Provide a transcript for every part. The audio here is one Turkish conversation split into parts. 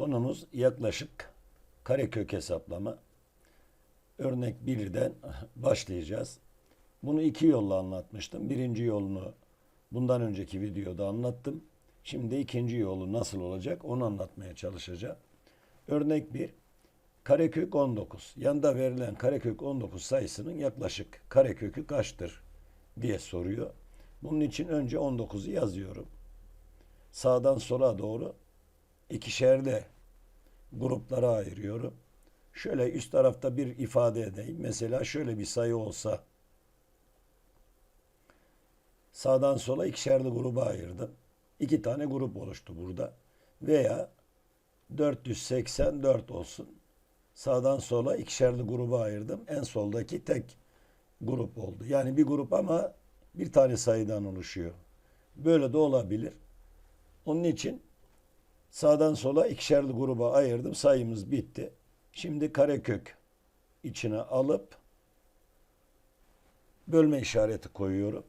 Konumuz yaklaşık karekök hesaplama. Örnek 1'den başlayacağız. Bunu iki yolla anlatmıştım. Birinci yolunu bundan önceki videoda anlattım. Şimdi ikinci yolu nasıl olacak onu anlatmaya çalışacağım. Örnek 1. Karekök 19. Yanda verilen karekök 19 sayısının yaklaşık karekökü kaçtır diye soruyor. Bunun için önce 19'u yazıyorum. Sağdan sola doğru ikişerde gruplara ayırıyorum. Şöyle üst tarafta bir ifade edeyim. Mesela şöyle bir sayı olsa sağdan sola ikişerli gruba ayırdım. İki tane grup oluştu burada. Veya 484 olsun. Sağdan sola ikişerli gruba ayırdım. En soldaki tek grup oldu. Yani bir grup ama bir tane sayıdan oluşuyor. Böyle de olabilir. Onun için sağdan sola ikişerli gruba ayırdım. Sayımız bitti. Şimdi karekök içine alıp bölme işareti koyuyorum.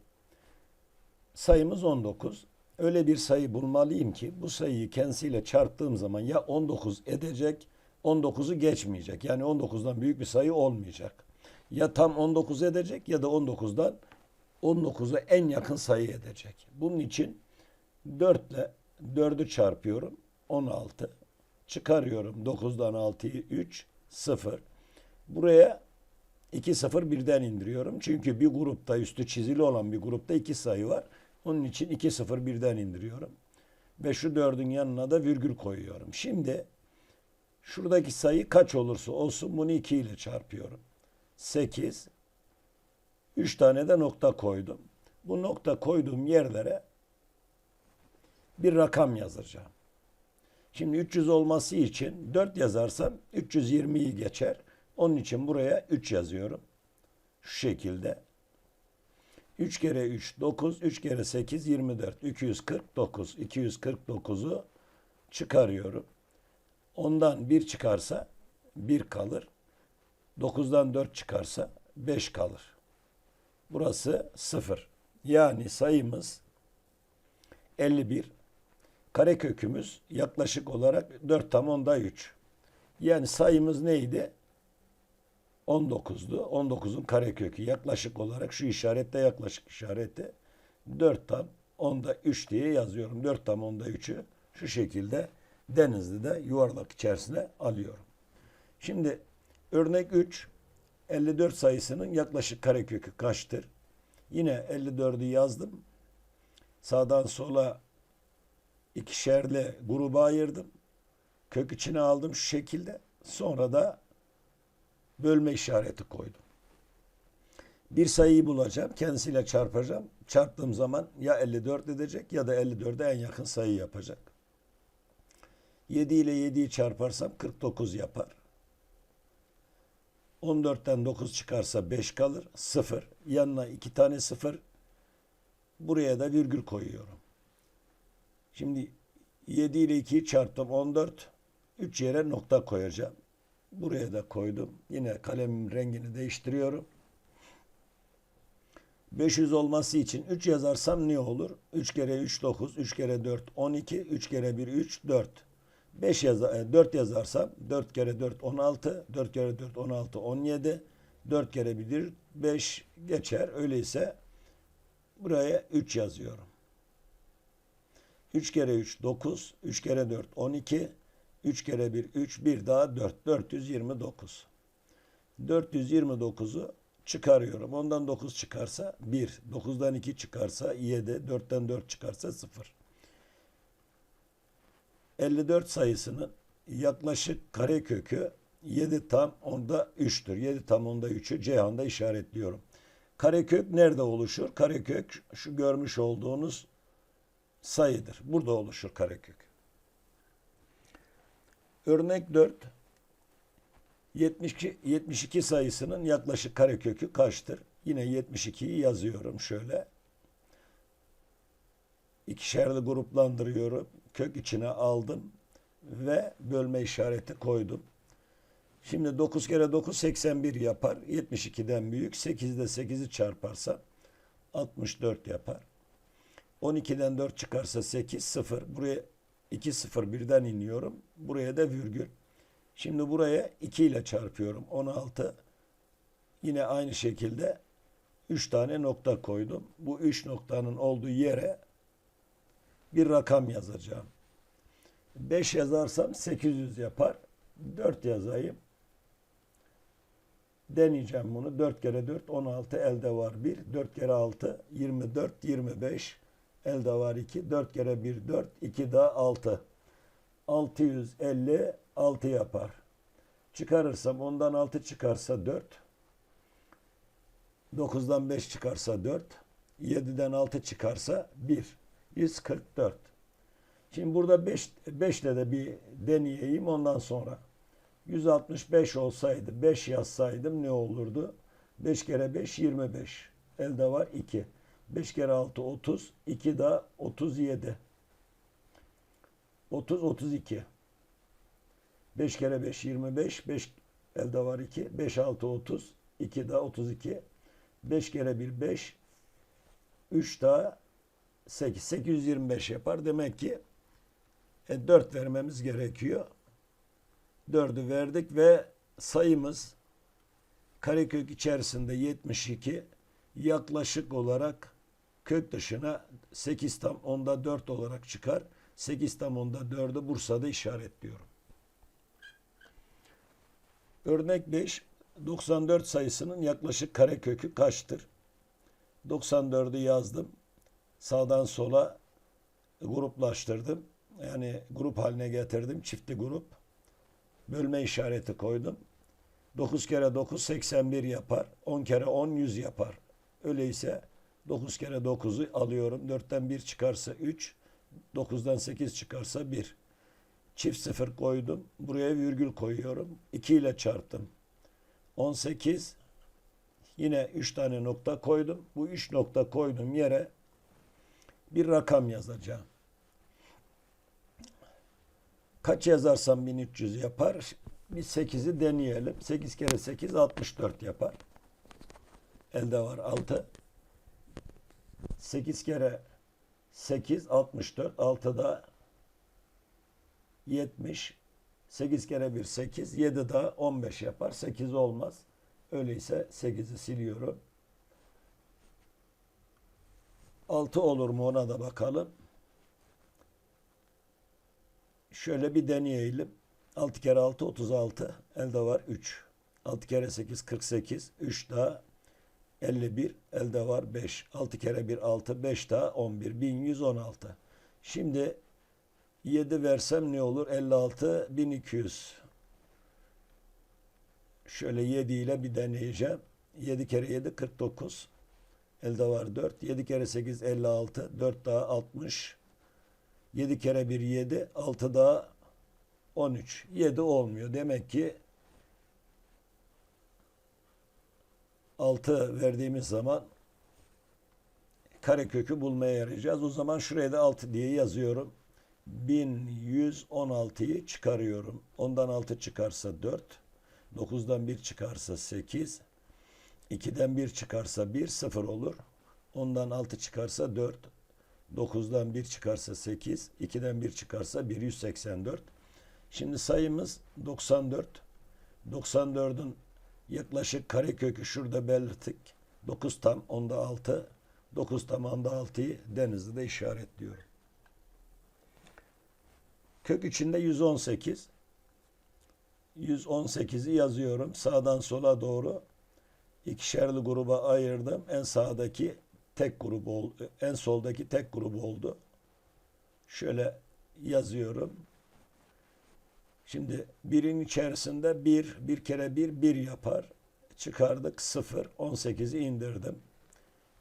Sayımız 19. Öyle bir sayı bulmalıyım ki bu sayıyı kendisiyle çarptığım zaman ya 19 edecek, 19'u geçmeyecek. Yani 19'dan büyük bir sayı olmayacak. Ya tam 19 edecek ya da 19'dan 19'a en yakın sayı edecek. Bunun için 4 ile 4'ü çarpıyorum. 16. Çıkarıyorum. 9'dan 6'yı 3, 0. Buraya 2 0 birden indiriyorum. Çünkü bir grupta üstü çizili olan bir grupta iki sayı var. Onun için 2 0 birden indiriyorum. Ve şu 4'ün yanına da virgül koyuyorum. Şimdi şuradaki sayı kaç olursa olsun bunu 2 ile çarpıyorum. 8 3 tane de nokta koydum. Bu nokta koyduğum yerlere bir rakam yazacağım. Şimdi 300 olması için 4 yazarsam 320'yi geçer. Onun için buraya 3 yazıyorum. Şu şekilde. 3 kere 3 9, 3 kere 8 24. 249. 249'u çıkarıyorum. Ondan 1 çıkarsa 1 kalır. 9'dan 4 çıkarsa 5 kalır. Burası 0. Yani sayımız 51. Karekökümüz yaklaşık olarak 4 tam onda 3. Yani sayımız neydi? 19'du. 19'un karekökü yaklaşık olarak şu işarette yaklaşık işareti 4 tam onda 3 diye yazıyorum. 4 tam onda 3'ü şu şekilde Denizli'de yuvarlak içerisine alıyorum. Şimdi örnek 3 54 sayısının yaklaşık karekökü kaçtır? Yine 54'ü yazdım. Sağdan sola ikişerli gruba ayırdım. Kök içine aldım şu şekilde. Sonra da bölme işareti koydum. Bir sayıyı bulacağım. Kendisiyle çarpacağım. Çarptığım zaman ya 54 edecek ya da 54'e en yakın sayı yapacak. 7 ile 7'yi çarparsam 49 yapar. 14'ten 9 çıkarsa 5 kalır. 0. Yanına 2 tane 0. Buraya da virgül koyuyorum. Şimdi 7 ile 2'yi çarptım 14. 3 yere nokta koyacağım. Buraya da koydum. Yine kalemin rengini değiştiriyorum. 500 olması için 3 yazarsam ne olur? 3 kere 3 9, 3 kere 4 12, 3 kere 1 3 4. 5 yaza, 4 yazarsam 4 kere 4 16, 4 kere 4 16 17, 4 kere 1 5 geçer. Öyleyse buraya 3 yazıyorum. 3 kere 3 9, 3 kere 4 12, 3 kere 1 3, bir daha 4 429. 429'u çıkarıyorum. Ondan 9 çıkarsa 1, 9'dan 2 çıkarsa 7, 4'ten 4 çıkarsa 0. 54 sayısının yaklaşık karekökü 7 tam onda 3'tür. 7 tam onda 3'ü Ceyhan'da işaretliyorum. Karekök nerede oluşur? Karekök şu görmüş olduğunuz sayıdır. Burada oluşur karekök. Örnek 4. 72, 72 sayısının yaklaşık karekökü kaçtır? Yine 72'yi yazıyorum şöyle. İkişerli gruplandırıyorum. Kök içine aldım ve bölme işareti koydum. Şimdi 9 kere 9 81 yapar. 72'den büyük. 8'de 8'i çarparsam 64 yapar. 12'den 4 çıkarsa 8 0. Buraya 2 0 birden iniyorum. Buraya da virgül. Şimdi buraya 2 ile çarpıyorum. 16. Yine aynı şekilde 3 tane nokta koydum. Bu 3 noktanın olduğu yere bir rakam yazacağım. 5 yazarsam 800 yapar. 4 yazayım. Deneyeceğim bunu. 4 kere 4 16 elde var 1. 4 kere 6 24 25 elde var 2. 4 kere 1 4 2 daha 6. 650 6 yapar. Çıkarırsam ondan 6 çıkarsa 4. 9'dan 5 çıkarsa 4. 7'den 6 çıkarsa 1. 144. Şimdi burada 5 5 ile de bir deneyeyim ondan sonra. 165 olsaydı 5 yazsaydım ne olurdu? 5 kere 5 25. Elde var 2. 5 kere 6 30. 2 daha 37. 30 32. 5 kere 5 25. 5 elde var 2. 5 6 30. 2 daha 32. 5 kere 1 5. 3 daha 8. 825 yapar. Demek ki e, 4 vermemiz gerekiyor. 4'ü verdik ve sayımız karekök içerisinde 72 yaklaşık olarak kök dışına 8 tam onda 4 olarak çıkar. 8 tam onda 4'ü Bursa'da işaretliyorum. Örnek 5 94 sayısının yaklaşık karekökü kaçtır? 94'ü yazdım. Sağdan sola gruplaştırdım. Yani grup haline getirdim. Çiftli grup. Bölme işareti koydum. 9 kere 9 81 yapar. 10 kere 10 100 yapar. Öyleyse 9 kere 9'u alıyorum. 4'ten 1 çıkarsa 3. 9'dan 8 çıkarsa 1. Çift sıfır koydum. Buraya virgül koyuyorum. 2 ile çarptım. 18 yine 3 tane nokta koydum. Bu 3 nokta koyduğum yere bir rakam yazacağım. Kaç yazarsam 1300 yapar. Bir 8'i deneyelim. 8 kere 8 64 yapar. Elde var 6. 8 kere 8 64. 6 da 70. 8 kere 1 8. 7 daha 15 yapar. 8 olmaz. Öyleyse 8'i siliyorum. 6 olur mu ona da bakalım. Şöyle bir deneyelim. 6 kere 6 36. Elde var 3. 6 kere 8 48. 3 daha 51. Elde var 5. 6 kere 1 6. 5 daha 11. 1116. Şimdi 7 versem ne olur? 56 1200. Şöyle 7 ile bir deneyeceğim. 7 kere 7 49. Elde var 4. 7 kere 8 56. 4 daha 60. 7 kere 1 7. 6 daha 13. 7 olmuyor. Demek ki 6 verdiğimiz zaman karekökü bulmaya yarayacağız. O zaman şuraya da 6 diye yazıyorum. 1116'yı çıkarıyorum. Ondan 6 çıkarsa 4. 9'dan 1 çıkarsa 8. 2'den 1 çıkarsa 1 0 olur. Ondan 6 çıkarsa 4. 9'dan 1 çıkarsa 8. 2'den 1 çıkarsa 1 184. Şimdi sayımız 94. 94'ün yaklaşık karekökü şurada belirttik. 9 tam onda 6. 9 tam onda 6'yı Denizli'de işaretliyorum. Kök içinde 118. 118'i yazıyorum. Sağdan sola doğru ikişerli gruba ayırdım. En sağdaki tek grup oldu. En soldaki tek grup oldu. Şöyle yazıyorum. Şimdi birin içerisinde bir, bir kere bir, bir yapar. Çıkardık sıfır. 18'i indirdim.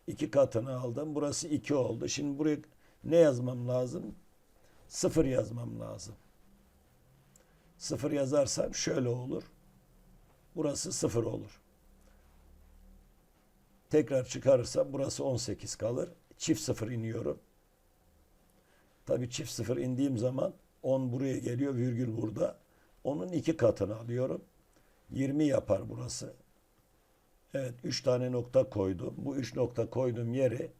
İki katını aldım. Burası iki oldu. Şimdi buraya ne yazmam lazım? Sıfır yazmam lazım. Sıfır yazarsam şöyle olur. Burası sıfır olur. Tekrar çıkarırsam burası 18 kalır. Çift sıfır iniyorum. Tabii çift sıfır indiğim zaman 10 buraya geliyor, virgül burada. Onun iki katını alıyorum. 20 yapar burası. Evet, 3 tane nokta koydum. Bu 3 nokta koyduğum yere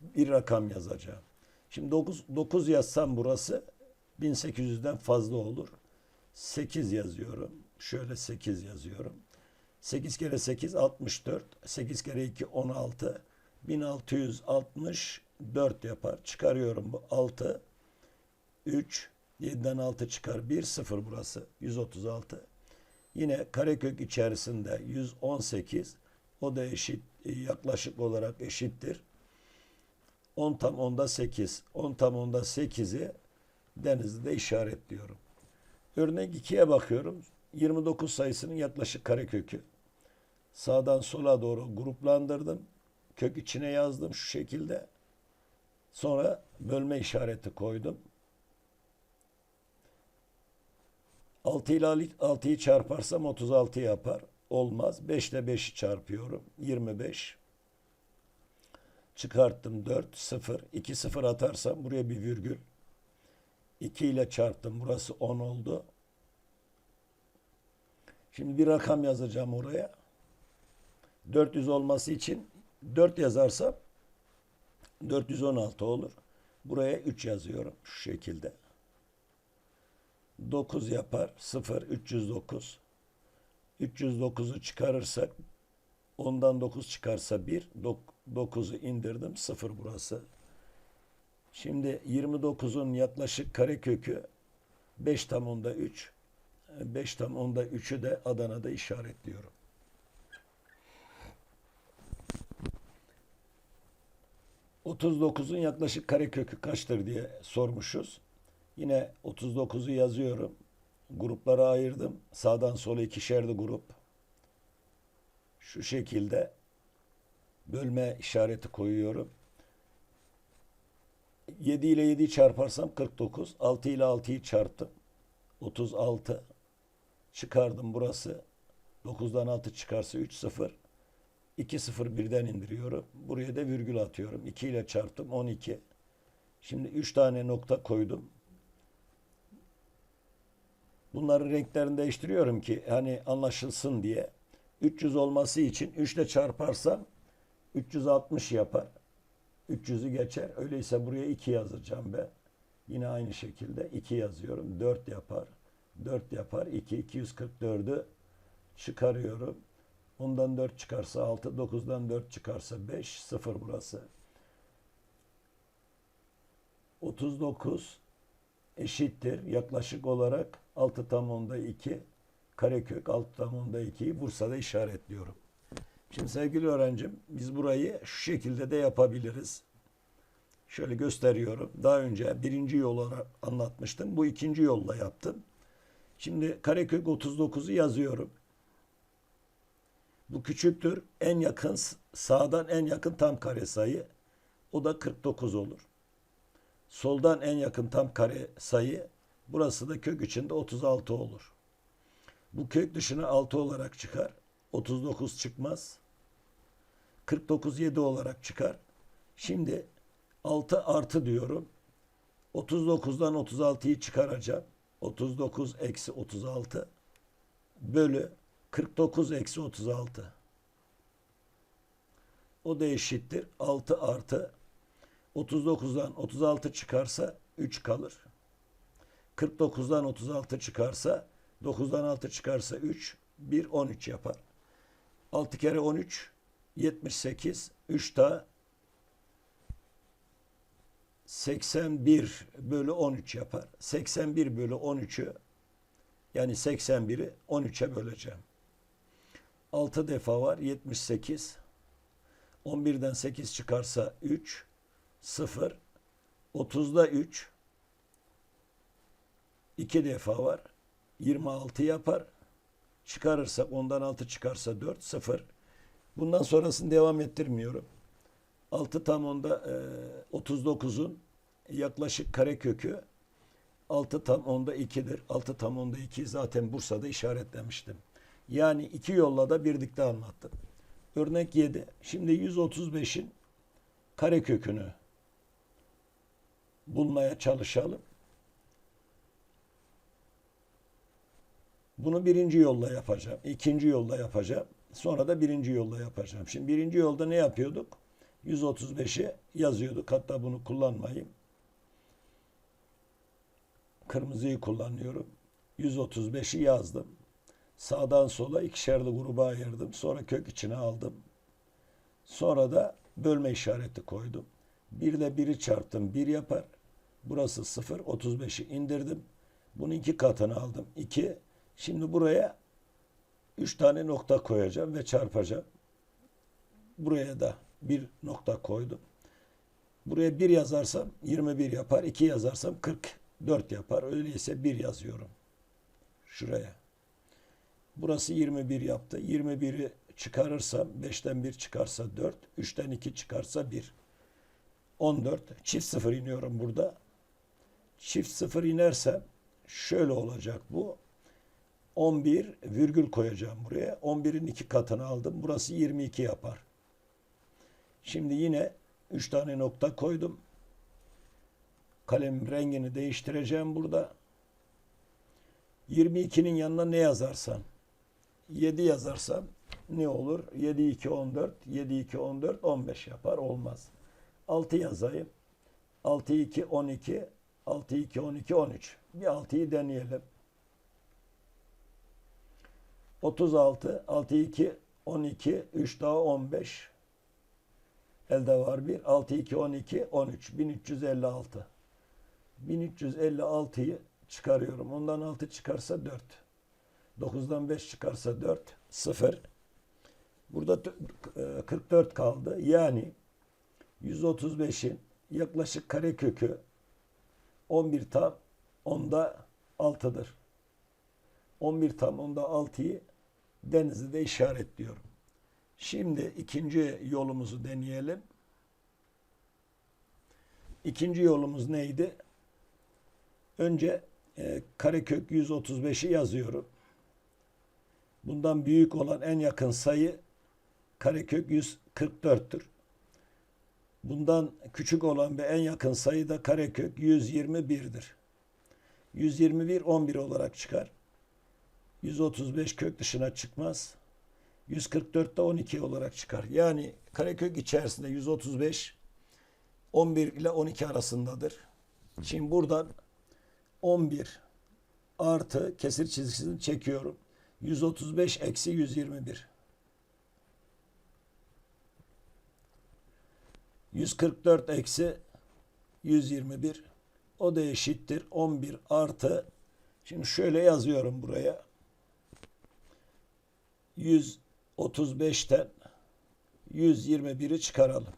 bir rakam yazacağım. Şimdi 9, 9 yazsam burası 1800'den fazla olur. 8 yazıyorum. Şöyle 8 yazıyorum. 8 kere 8 64. 8 kere 2 16. 1664 yapar. Çıkarıyorum bu 6. 3. 7'den 6 çıkar. 1 0 burası. 136. Yine karekök içerisinde 118. O da eşit yaklaşık olarak eşittir. 10 tam onda 8. 10 tam onda 8'i denizde işaretliyorum. Örnek 2'ye bakıyorum. 29 sayısının yaklaşık karekökü. Sağdan sola doğru gruplandırdım. Kök içine yazdım şu şekilde. Sonra bölme işareti koydum. 6 ile 6'yı çarparsam 36 yapar. Olmaz. 5 ile 5'i çarpıyorum. 25. Çıkarttım 4, 0. 2 0 atarsam buraya bir virgül. 2 ile çarptım. Burası 10 oldu. Şimdi bir rakam yazacağım oraya. 400 olması için 4 yazarsam 416 olur. Buraya 3 yazıyorum şu şekilde. 9 yapar. 0 309. 309'u çıkarırsak ondan 9 çıkarsa 1. 9'u indirdim. 0 burası. Şimdi 29'un yaklaşık karekökü 5 tam onda 3. 5 tam onda 3'ü de Adana'da işaretliyorum. ...39'un yaklaşık karekökü kaçtır diye sormuşuz. Yine 39'u yazıyorum. Gruplara ayırdım. Sağdan sola ikişerli grup. Şu şekilde bölme işareti koyuyorum. 7 ile 7'yi çarparsam 49. 6 ile 6'yı çarptım. 36. Çıkardım burası. 9'dan 6 çıkarsa 3 0. 2 0 birden indiriyorum. Buraya da virgül atıyorum. 2 ile çarptım 12. Şimdi 3 tane nokta koydum. Bunların renklerini değiştiriyorum ki hani anlaşılsın diye. 300 olması için 3 ile çarparsam 360 yapar. 300'ü geçer. Öyleyse buraya 2 yazacağım ben. Yine aynı şekilde 2 yazıyorum. 4 yapar. 4 yapar. 2 244'ü çıkarıyorum. Ondan 4 çıkarsa 6, 9'dan 4 çıkarsa 5, 0 burası. 39 eşittir yaklaşık olarak 6 tam onda 2 karekök 6 tam onda 2'yi Bursa'da işaretliyorum. Şimdi sevgili öğrencim biz burayı şu şekilde de yapabiliriz. Şöyle gösteriyorum. Daha önce birinci yol olarak anlatmıştım. Bu ikinci yolla yaptım. Şimdi karekök 39'u yazıyorum. Bu küçüktür. En yakın sağdan en yakın tam kare sayı. O da 49 olur. Soldan en yakın tam kare sayı. Burası da kök içinde 36 olur. Bu kök dışına 6 olarak çıkar. 39 çıkmaz. 49 7 olarak çıkar. Şimdi 6 artı diyorum. 39'dan 36'yı çıkaracağım. 39 eksi 36 bölü 49 eksi 36. O da eşittir. 6 artı 39'dan 36 çıkarsa 3 kalır. 49'dan 36 çıkarsa 9'dan 6 çıkarsa 3 1 13 yapar. 6 kere 13 78 3 daha 81 bölü 13 yapar. 81 bölü 13'ü yani 81'i 13'e böleceğim. 6 defa var 78. 11'den 8 çıkarsa 3 0 30'da 3 2 defa var. 26 yapar. Çıkarırsak ondan 6 çıkarsa 4 0. Bundan sonrasını devam ettirmiyorum. 6 tam onda e, 39'un yaklaşık karekökü 6 tam onda 2'dir. 6 tam onda 2 zaten Bursa'da işaretlemiştim. Yani iki yolla da birlikte anlattım. Örnek 7. Şimdi 135'in karekökünü bulmaya çalışalım. Bunu birinci yolla yapacağım. ikinci yolla yapacağım. Sonra da birinci yolla yapacağım. Şimdi birinci yolda ne yapıyorduk? 135'i yazıyorduk. Hatta bunu kullanmayayım. Kırmızıyı kullanıyorum. 135'i yazdım. Sağdan sola ikişerli gruba ayırdım. Sonra kök içine aldım. Sonra da bölme işareti koydum. 1 ile 1'i çarptım. 1 yapar. Burası 0. 35'i indirdim. Bunun iki katını aldım. 2. Şimdi buraya 3 tane nokta koyacağım ve çarpacağım. Buraya da bir nokta koydum. Buraya 1 yazarsam 21 yapar. 2 yazarsam 44 yapar. Öyleyse 1 yazıyorum. Şuraya. Burası 21 yaptı. 21'i çıkarırsam 5'ten 1 çıkarsa 4, 3'ten 2 çıkarsa 1. 14. Çift sıfır iniyorum burada. Çift sıfır inersem şöyle olacak bu. 11 virgül koyacağım buraya. 11'in iki katını aldım. Burası 22 yapar. Şimdi yine 3 tane nokta koydum. Kalem rengini değiştireceğim burada. 22'nin yanına ne yazarsan 7 yazarsam ne olur? 7 2 14, 7 2 14 15 yapar. Olmaz. 6 yazayım. 6 2 12, 6 2 12 13. Bir 6'yı deneyelim. 36, 6 2 12, 3 daha 15. Elde var bir. 6 2 12 13 1356. 1356'yı çıkarıyorum. Ondan 6 çıkarsa 4. 9'dan 5 çıkarsa 4. 0. Burada t- e, 44 kaldı. Yani 135'in yaklaşık karekökü 11 tam onda 6'dır. 11 tam onda 6'yı Denizli'de işaretliyorum. Şimdi ikinci yolumuzu deneyelim. İkinci yolumuz neydi? Önce e, karekök 135'i yazıyorum. Bundan büyük olan en yakın sayı karekök 144'tür. Bundan küçük olan ve en yakın sayı da karekök 121'dir. 121 11 olarak çıkar. 135 kök dışına çıkmaz. 144 de 12 olarak çıkar. Yani karekök içerisinde 135 11 ile 12 arasındadır. Şimdi buradan 11 artı kesir çizgisini çekiyorum. 135 eksi 121. 144 eksi 121. O da eşittir. 11 artı. Şimdi şöyle yazıyorum buraya. 135'ten 121'i çıkaralım.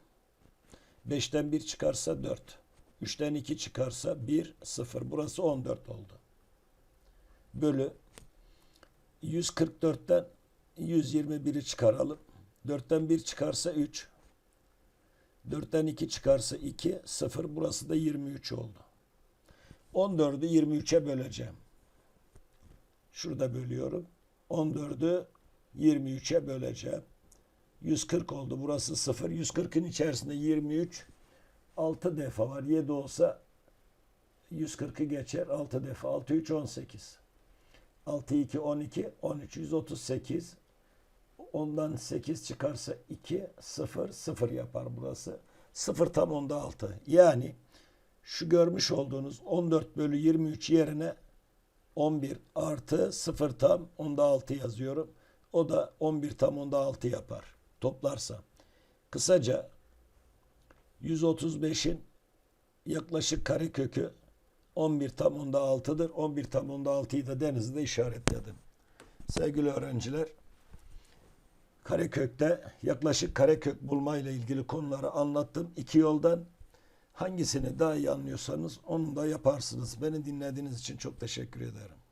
5'ten 1 çıkarsa 4. 3'ten 2 çıkarsa 1, 0. Burası 14 oldu. Bölü 144'ten 121'i çıkaralım. 4'ten 1 çıkarsa 3. 4'ten 2 çıkarsa 2, 0. Burası da 23 oldu. 14'ü 23'e böleceğim. Şurada bölüyorum. 14'ü 23'e böleceğim. 140 oldu. Burası 0. 140'ın içerisinde 23 6 defa var. 7 olsa 140'ı geçer. 6 defa. 6 3 18. 6 2 12 13 138. Ondan 8 çıkarsa 2 0 0 yapar burası. 0 tam onda 6. Yani şu görmüş olduğunuz 14 bölü 23 yerine 11 artı 0 tam onda 6 yazıyorum. O da 11 tam onda 6 yapar. Toplarsam. Kısaca 135'in yaklaşık karekökü 11 tam onda 6'dır. 11 tam onda 6'yı da denizde işaretledim. Sevgili öğrenciler, karekökte yaklaşık karekök bulma ile ilgili konuları anlattım. İki yoldan hangisini daha iyi anlıyorsanız onu da yaparsınız. Beni dinlediğiniz için çok teşekkür ederim.